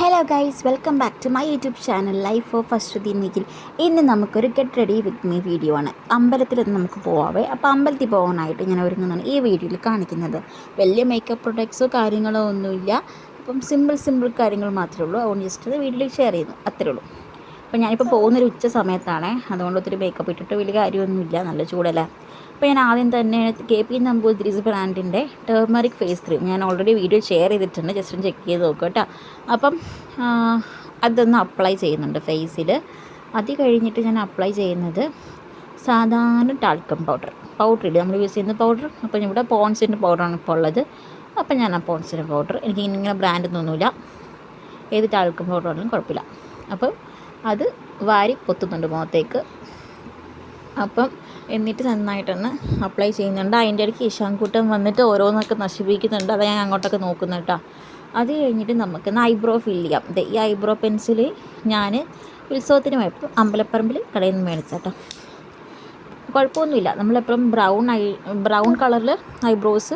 Hello guys welcome back to my YouTube channel life of Aswathy Nikhil ഇന്ന് നമുക്കൊരു get ready with me video ആണ്. അമ്പലത്തിൽ നമുക്ക് പോവാവേ. അപ്പോൾ അമ്പലത്തിൽ പോകാനായിട്ട് ഞാൻ ഒരുങ്ങുന്നതാണ് ഈ വീഡിയോയിൽ കാണിക്കുന്നത്. വലിയ മേക്കപ്പ് പ്രൊഡക്ട്സോ കാര്യങ്ങളോ ഒന്നുമില്ല. അപ്പം സിമ്പിൾ സിമ്പിൾ കാര്യങ്ങൾ മാത്രമേ ഉള്ളൂ. അതുകൊണ്ട് ജസ്റ്റ് അത് വീഡിയോയിൽ ഷെയർ ചെയ്യുന്നു. അത്രേ ഉള്ളൂ. അപ്പോൾ ഞാനിപ്പോൾ പോകുന്നൊരു ഉച്ച സമയത്താണ്. അതുകൊണ്ട് ഒത്തിരി മേക്കപ്പ് ഇട്ടിട്ട് വലിയ കാര്യമൊന്നുമില്ല. നല്ല ചൂടല്ലേ. അപ്പോൾ ഞാൻ ആദ്യം തന്നെ കെ പി നമ്പൂതിരീസ് ബ്രാൻഡിന്റെ ടേർമറിക് ഫേസ് ക്രീം ഞാൻ ഓൾറെഡി വീഡിയോ ഷെയർ ചെയ്തിട്ടുണ്ട്. ജസ്റ്റ് ഒന്ന് ചെക്ക് ചെയ്ത് നോക്കുക കേട്ടോ. അപ്പം അതൊന്ന് അപ്ലൈ ചെയ്യുന്നുണ്ട് ഫേസിൽ അത് കഴിഞ്ഞിട്ട് ഞാൻ അപ്ലൈ ചെയ്യുന്നത് സാധാരണ ടാൽക്കം പൗഡർ പൗഡർ ഇല്ല? നമ്മൾ യൂസ് ചെയ്യുന്ന പൗഡർ അപ്പം ഇവിടെ പോൺസിന്റെ പൗഡറാണ് ഇപ്പോൾ ഉള്ളത്. അപ്പം ഞാൻ ആ പോൺസിന്റെ പൗഡർ എനിക്ക് ഇങ്ങനെ ബ്രാൻഡൊന്നുമില്ല ഏത് ടാൽക്കം പൗഡർ ആണെങ്കിലും കുഴപ്പമില്ല. അപ്പം അത് വാരി പൊത്തുന്നുണ്ട് മുഖത്തേക്ക്. അപ്പം എന്നിട്ട് നന്നായിട്ടൊന്ന് അപ്ലൈ ചെയ്യുന്നുണ്ട്. അതിന്റെ ഇടയ്ക്ക് ഇഷാൻകൂട്ടം വന്നിട്ട് ഓരോന്നൊക്കെ നശിപ്പിക്കുന്നുണ്ട്. അത് ഞാൻ അങ്ങോട്ടൊക്കെ നോക്കുന്നു കേട്ടോ. അത് കഴിഞ്ഞിട്ട് നമുക്ക് ഐബ്രോ ഫിൽ ചെയ്യാം. ഈ ഐബ്രോ പെൻസിൽ ഞാൻ ഉത്സവത്തിന് പോയപ്പോൾ അമ്പലപ്പറമ്പിൽ കടയിൽ നിന്ന് മേടിച്ചാട്ടോ കുഴപ്പമൊന്നുമില്ല. നമ്മളെപ്പോഴും ബ്രൗൺ ഐ ബ്രൗൺ കളറിൽ ഐബ്രോസ്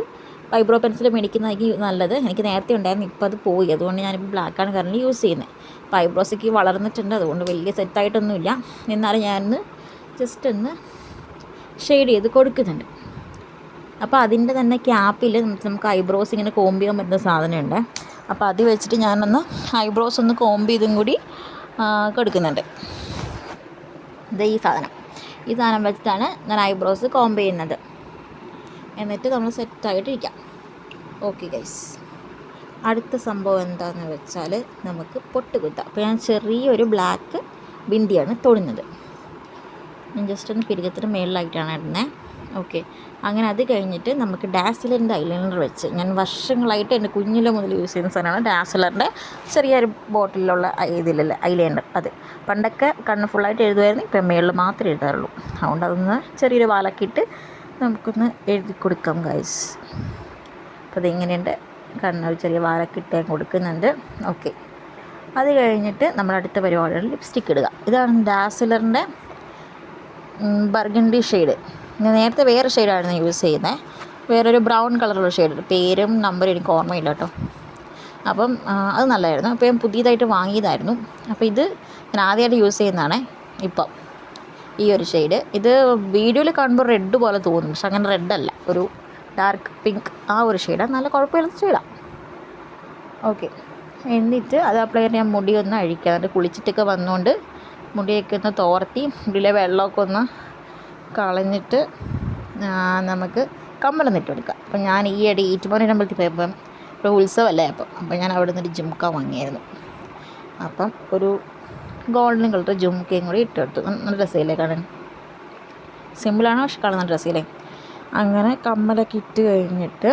ഐബ്രോ പെൻസിൽ മേടിക്കുന്നതായിരിക്കും നല്ലത്. എനിക്ക് നേരത്തെ ഉണ്ടായിരുന്നു ഇപ്പോൾ അത് പോയി. അതുകൊണ്ട് ഞാനിപ്പോൾ ബ്ലാക്കാണ് കറണ്ട് യൂസ് ചെയ്യുന്നത് അപ്പോൾ ഐബ്രോസൊക്കെ വളർന്നിട്ടുണ്ട് അതുകൊണ്ട് വലിയ സെറ്റായിട്ടൊന്നുമില്ല എന്നാലും ഞാനൊന്ന് ജസ്റ്റ് ഒന്ന് ഷെയ്ഡ് ചെയ്ത് കൊടുക്കുന്നുണ്ട്. അപ്പോൾ അതിന്റെ തന്നെ ക്യാപ്പിൽ നമുക്ക് ഐബ്രോസ് ഇങ്ങനെ കോമ്പ് ചെയ്യാൻ പറ്റുന്ന സാധനമുണ്ട്. അപ്പോൾ അത് വെച്ചിട്ട് ഞാനൊന്ന് ഐബ്രോസ് ഒന്ന് കോമ്പ് ചെയ്തും കൂടി കൊടുക്കുന്നുണ്ട്. ഇത് ഈ സാധനം. ഈ സാധനം വെച്ചിട്ടാണ് ഞാൻ ഐബ്രോസ് കോമ്പ് ചെയ്യുന്നത്. എന്നിട്ട് നമ്മൾ സെറ്റായിട്ടിരിക്കാം. ഓക്കെ ഗൈസ് അടുത്ത സംഭവം എന്താണെന്ന് വെച്ചാൽ നമുക്ക് പൊട്ട് കിട്ടാം അപ്പോൾ ഞാൻ ചെറിയൊരു ബ്ലാക്ക് ബിന്ദിയാണ് തൊടുന്നത്. ഞാൻ ജസ്റ്റ് ഒന്ന് പിരികത്തിന് മേളിലായിട്ടാണ് ഇടുന്നത് ഓക്കെ അങ്ങനെ അത് കഴിഞ്ഞിട്ട് നമുക്ക് ഡാസിലറിന്റെ ഐലൈനർ വെച്ച് ഞാൻ വർഷങ്ങളായിട്ട് എന്റെ കുഞ്ഞിലെ മുതൽ യൂസ് ചെയ്യുന്ന സാധനമാണ് ഡാസിലറിന്റെ ചെറിയൊരു ബോട്ടിലുള്ള ഇതിലല്ലേ ഐലൈനർ അത്. പണ്ടൊക്കെ കണ്ണ് ഫുള്ളായിട്ട് എഴുതുമായിരുന്നു ഇപ്പം മേളിൽ മാത്രമേ എഴുതാറുള്ളൂ. അതുകൊണ്ട് അതൊന്ന് ചെറിയൊരു വാലക്കിയിട്ട് നമുക്കൊന്ന് എഴുതി കൊടുക്കാം ഗൈസ് അപ്പോൾ അതിങ്ങനെയുണ്ട് കണ്ണ് ഒരു ചെറിയ വാലക്കിട്ട് കൊടുക്കുന്നുണ്ട്. ഓക്കെ അത് കഴിഞ്ഞിട്ട് നമ്മൾ അടുത്ത പരിപാടിയാണ് ലിപ്സ്റ്റിക്ക് ഇടുക. ഇതാണ് ഡാസിലറിന്റെ ബർഗണ്ടി ഷെയ്ഡ് ഞാൻ നേരത്തെ വേറെ ഷെയ്ഡായിരുന്നു യൂസ് ചെയ്യുന്നത് വേറൊരു ബ്രൗൺ കളറുള്ള ഷെയ്ഡ് പേരും നമ്പറും എനിക്ക് ഓർമ്മയില്ല കേട്ടോ. അപ്പം അത് നല്ലതായിരുന്നു അപ്പോൾ ഞാൻ പുതിയതായിട്ട് വാങ്ങിയതായിരുന്നു. അപ്പോൾ ഇത് ഞാൻ ആദ്യമായിട്ട് യൂസ് ചെയ്യുന്നതാണ് ഇപ്പം. ഈ ഒരു ഷെയ്ഡ് ഇത് വീഡിയോയിൽ കാണുമ്പോൾ റെഡ് പോലെ തോന്നും. പക്ഷെ അങ്ങനെ റെഡല്ല ഒരു ഡാർക്ക് പിങ്ക് ആ ഒരു ഷെയ്ഡാണ് നല്ല കുഴപ്പമില്ലാത്ത ഷെയ്ഡാണ് ഓക്കെ എന്നിട്ട് അത് അപ്ലൈ ഞാൻ മുടി ഒന്ന് അഴിക്കുക എന്നിട്ട് കുളിച്ചിട്ടൊക്കെ വന്നുകൊണ്ട് മുടിയൊക്കെ ഒന്ന് തോർത്തി മുടിയിലെ വെള്ളമൊക്കെ ഒന്ന് കളഞ്ഞിട്ട് നമുക്ക് കമ്മലം ഇട്ട് അപ്പം ഞാൻ ഈ ഇട ഈറ്റുമോനെ അമ്പലത്തിൽ പോയപ്പം ഒരു ഉത്സവമല്ലേ അപ്പം. അപ്പം ഞാൻ അവിടെ നിന്നൊരു ജുംക്ക വാങ്ങിയായിരുന്നു. അപ്പം ഒരു ഗോൾഡൻ കളർ ജുംക്കയും കൂടി ഇട്ടെടുത്തു. നല്ല രസമില്ലേ കാണാൻ സിമ്പിളാണ് പക്ഷെ കാണുന്ന ഡ്രസ്സിലേ അങ്ങനെ കമ്മലൊക്കെ ഇട്ട് കഴിഞ്ഞിട്ട്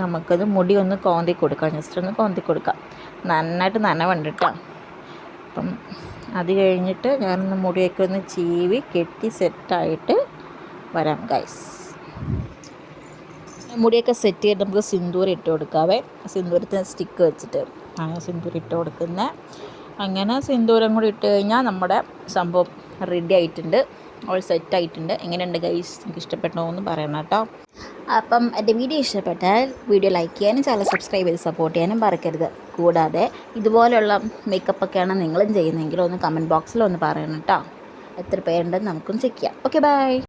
നമുക്കത് മുടി ഒന്ന് കോന്തി കൊടുക്കാം. ജസ്റ്റ് ഒന്ന് കോന്തി കൊടുക്കാം. നന്നായിട്ട് നനവുണ്ട് അപ്പം അത് കഴിഞ്ഞിട്ട് ഞാനൊന്ന് മുടിയൊക്കെ ഒന്ന് ചീവി കെട്ടി സെറ്റായിട്ട് വരാം ഗൈസ് മുടിയൊക്കെ സെറ്റ് ചെയ്ത് നമുക്ക് സിന്ദൂർ ഇട്ട് കൊടുക്കാവേ. സിന്ദൂരത്തിന് സ്റ്റിക്ക് വെച്ചിട്ട്. ആണ് സിന്ദൂർ ഇട്ട് കൊടുക്കുന്നത് അങ്ങനെ സിന്ദൂരം കൂടി ഇട്ട് കഴിഞ്ഞാൽ നമ്മുടെ സംഭവം റെഡി ആയിട്ടുണ്ട്. ഓൾ സെറ്റ് ആയിട്ടുണ്ട്. എങ്ങനെയുണ്ട് ഗൈസ് നിങ്ങൾക്ക് ഇഷ്ടപ്പെട്ടോ എന്ന് പറയണം കേട്ടോ. അപ്പം എന്റെ വീഡിയോ ഇഷ്ടപ്പെട്ടാൽ വീഡിയോ ലൈക്ക് ചെയ്യാനും ചാനൽ സബ്സ്ക്രൈബ് ചെയ്ത് സപ്പോർട്ട് ചെയ്യാനും മറക്കരുത്. കൂടാതെ ഇതുപോലെയുള്ള മേക്കപ്പ് ഒക്കെയാണ് നിങ്ങളും ചെയ്യുന്നതെങ്കിൽ ഒന്ന് കമന്റ് ബോക്സിൽ ഒന്ന് പറയണം കേട്ടോ. എത്ര പേരുണ്ടെന്ന് നമുക്കും ചെക്ക് ചെയ്യാം. Okay bye